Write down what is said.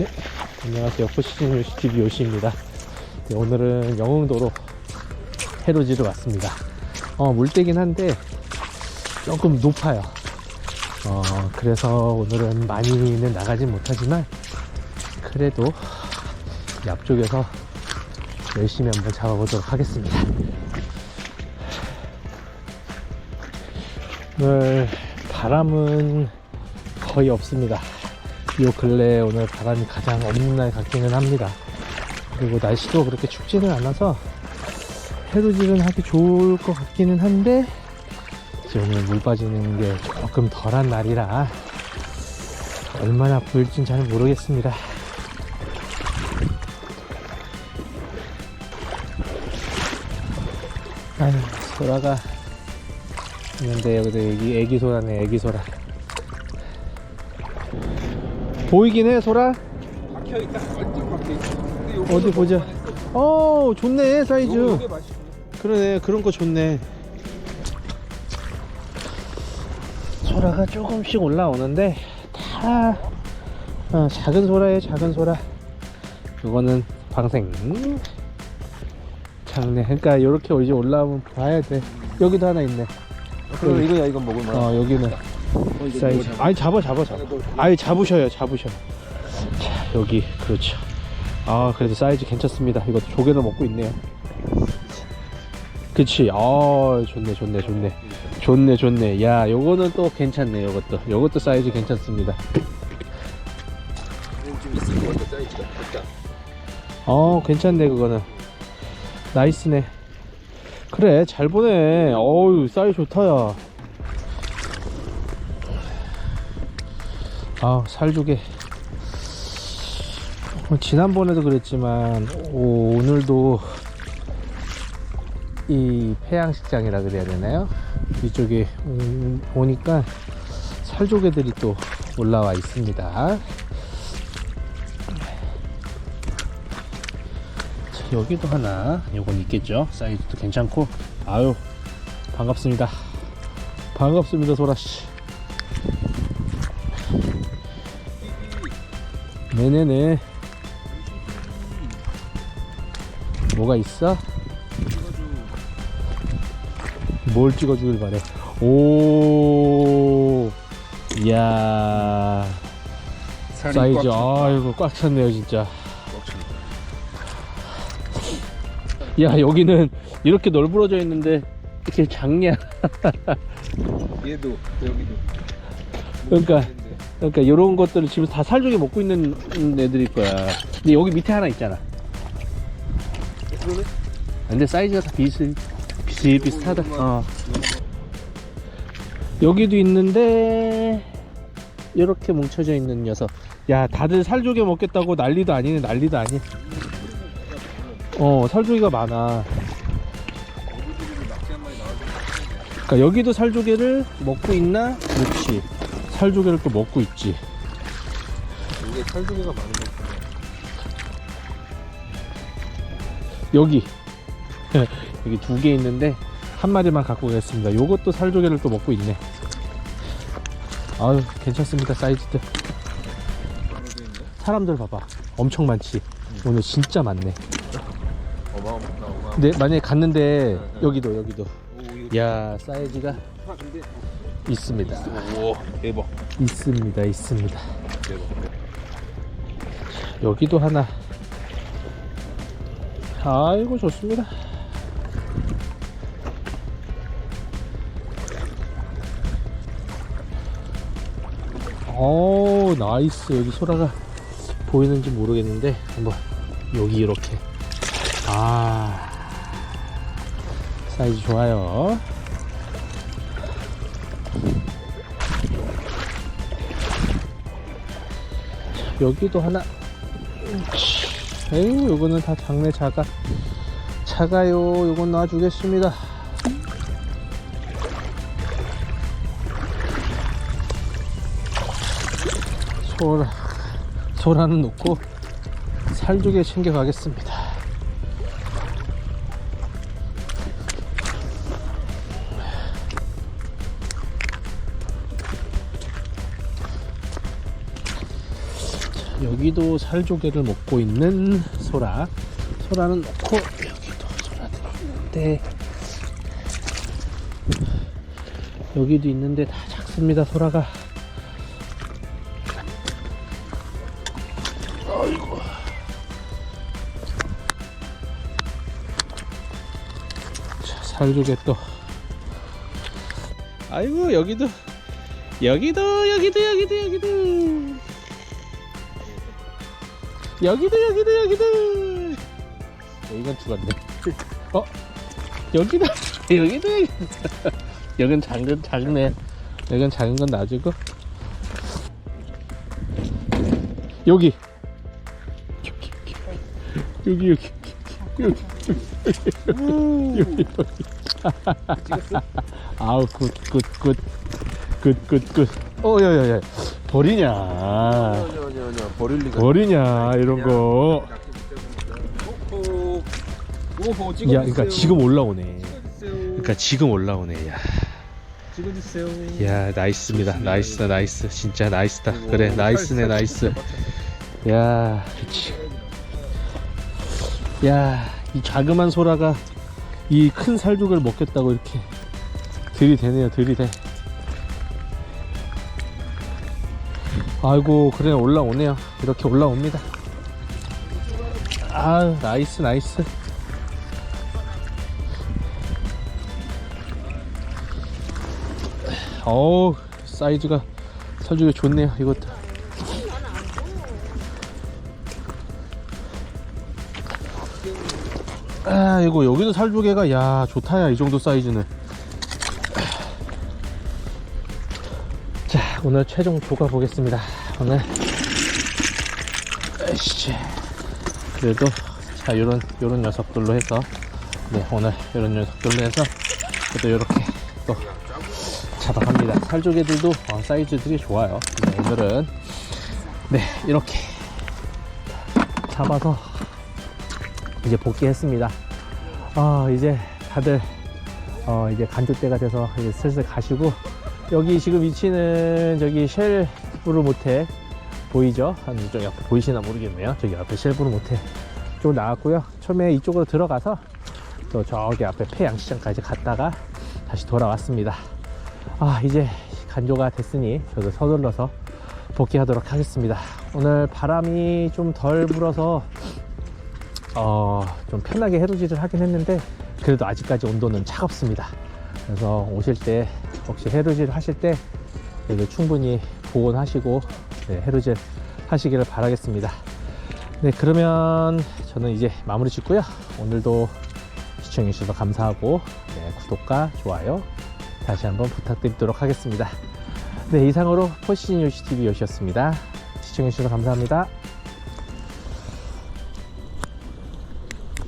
네, 안녕하세요. 포시즌 유시TV 요시입니다. 네, 오늘은 영흥도로 해돋이로 왔습니다. 어, 물때긴 한데 조금 높아요. 어, 그래서 오늘은 많이는 나가진 못하지만 그래도 이 앞쪽에서 열심히 한번 잡아보도록 하겠습니다. 오늘 바람은 거의 없습니다. 요 근래 오늘 바람이 가장 없는 날 같기는 합니다. 그리고 날씨도 그렇게 춥지는 않아서 해돋이는 하기 좋을 것 같기는 한데 오늘 물 빠지는 게 조금 덜한 날이라 얼마나 보일진 잘 모르겠습니다. 아유, 소라가 있는데 여기 애기 소라네, 애기 소라. 보이긴 해, 소라? 박혀있다 근데 요거는 어디 보자. 어, 좋네, 사이즈. 맛있어 그러네, 그런 거 좋네. 소라가 조금씩 올라오는데, 다, 어, 작은 소라에 작은 소라. 이거는 방생. 작네. 그러니까, 이렇게 이제 올라오면 봐야 돼. 여기도 하나 있네. 그럼 이거야 이건 먹을만 어, 여기는 사이즈. 아니, 잡아, 잡아, 잡아. 아니, 잡으셔요, 잡으셔요. 자, 여기, 그렇죠. 아, 그래도 사이즈 괜찮습니다. 이거 조개를 먹고 있네요. 그치. 아, 좋네, 좋네, 좋네. 좋네, 좋네. 야, 요거는 또 괜찮네, 요것도. 요것도 사이즈 괜찮습니다. 어, 괜찮네, 그거는. 나이스네. 그래, 잘 보네. 어우, 사이즈 좋다, 야. 아, 살조개. 어, 지난번에도 그랬지만, 오, 오늘도 이 폐양식장이라 그래야 되나요? 이쪽에 음, 오니까 살조개들이 또 올라와 있습니다. 자, 여기도 하나 요건 있겠죠 사이즈도 괜찮고 아유 반갑습니다 반갑습니다 소라씨 네네네 뭐가 있어? 뭘 찍어주길 바래? 오 이야 사이즈. 아이고 꽉 찼네요 진짜. 야 여기는 이렇게 널브러져 있는데 이렇게 작냐? 얘도 여기도 그러니까 그러니까 이런 것들을 지금 다 살조개 먹고 있는 애들일 거야 근데 여기 밑에 하나 있잖아? 근데 사이즈가 다 비슷 비슷비슷하다 어. 여기도 있는데 이렇게 뭉쳐져 있는 녀석 야 다들 살조개 먹겠다고 난리도 아니네 난리도 아니 어 살조개가 많아 그러니까 여기도 살조개를 먹고 있나? 그렇지. 살조개를 또 먹고 있지. 이게 살조개가 많은 거 여기. 여기 두 개 있는데 한 마리만 갖고 가겠습니다. 요것도 살조개를 또 먹고 있네. 아유, 괜찮습니다. 사이즈들. 사람들 봐봐. 엄청 많지. 오늘 진짜 많네. 어마어마하다 어마어마 근데 만약에 갔는데 여기도 여기도. 오 이거 야, 사이즈가 아 근데 있습니다. 오 대박 있습니다. 있습니다. 대박 여기도 하나. 아이고 좋습니다. 오 나이스 여기 소라가 보이는지 모르겠는데 한번 여기 이렇게 아 사이즈 좋아요 여기도 하나. 에이 요거는 다 작네 작아 작아요. 요건 놔주겠습니다. 소라 소라는 놓고 살조개 챙겨 가겠습니다 여기도 살조개를 먹고 있는 소라. 소라는 넣고 여기도 소라들이 있는데 여기도 있는데 다 작습니다 소라가. 아이고. 자, 살조개 또. 아이고 여기도 여기도 여기도 여기도 여기도 여기도 여기도 여기도. 이건 죽었네. 어? 여기도 여기도 여긴 작은 작네. 여긴 작은 건 놔주고. 여기. 여기 여기. 여기 여기 여기 여기 음. 아우 굿 굿 굿 굿 굿굿. 오야야야. 버리냐 아니야 아니야 아니야 버릴 리가 버리냐 이런 거. 오호 찍어주세요 야, 그러니까 지금 올라오네. 그러니까 지금 올라오네. 야, 찍어주세요 야 나이스입니다. 나이스다, 나이스. 진짜 나이스다. 오, 그래, 살, 나이스네, 살 나이스. 야, 그치. 야, 이 자그만 소라가 이 큰 살족을 먹겠다고 이렇게 들이대네요, 들이대. 아이고, 그래 올라오네요. 이렇게 올라옵니다. 아, 나이스, 나이스. 어우 사이즈가 살짝이 좋네요 이것도 아 이거 여기도 살조개가 야 좋다야 이 정도 사이즈는 오늘 최종 조가 보겠습니다 오늘 에이씨 그래도 자 요런 요런 녀석들로 해서 네 오늘 요런 녀석들로 해서 그래도 요렇게 또 잡아갑니다. 살조개들도 어, 사이즈들이 좋아요. 그래서 오늘은 네 이렇게 잡아서 이제 복귀했습니다. 아 이제 다들 어, 이제 간조 때가 돼서 이제 슬슬 가시고 여기 지금 위치는 저기 쉘브루 모텔 보이죠? 한 이쪽 옆에 보이시나 모르겠네요. 저기 앞에 쉘브루 모텔 쪽 나왔고요. 처음에 이쪽으로 들어가서 또 저기 앞에 폐양시장까지 갔다가 다시 돌아왔습니다. 아 이제 간조가 됐으니 저도 서둘러서 복귀하도록 하겠습니다 오늘 바람이 좀 덜 불어서 어, 좀 편하게 해루질을 하긴 했는데 그래도 아직까지 온도는 차갑습니다 그래서 오실 때 혹시 해루질 하실 때 충분히 보온하시고 네, 해루질 하시기를 바라겠습니다 네 그러면 저는 이제 마무리 짓고요 오늘도 시청해 주셔서 감사하고 네, 구독과 좋아요 다시 한번 부탁드리도록 하겠습니다. 네, 이상으로 포시뉴스 TV 요시였습니다. 시청해주셔서 감사합니다.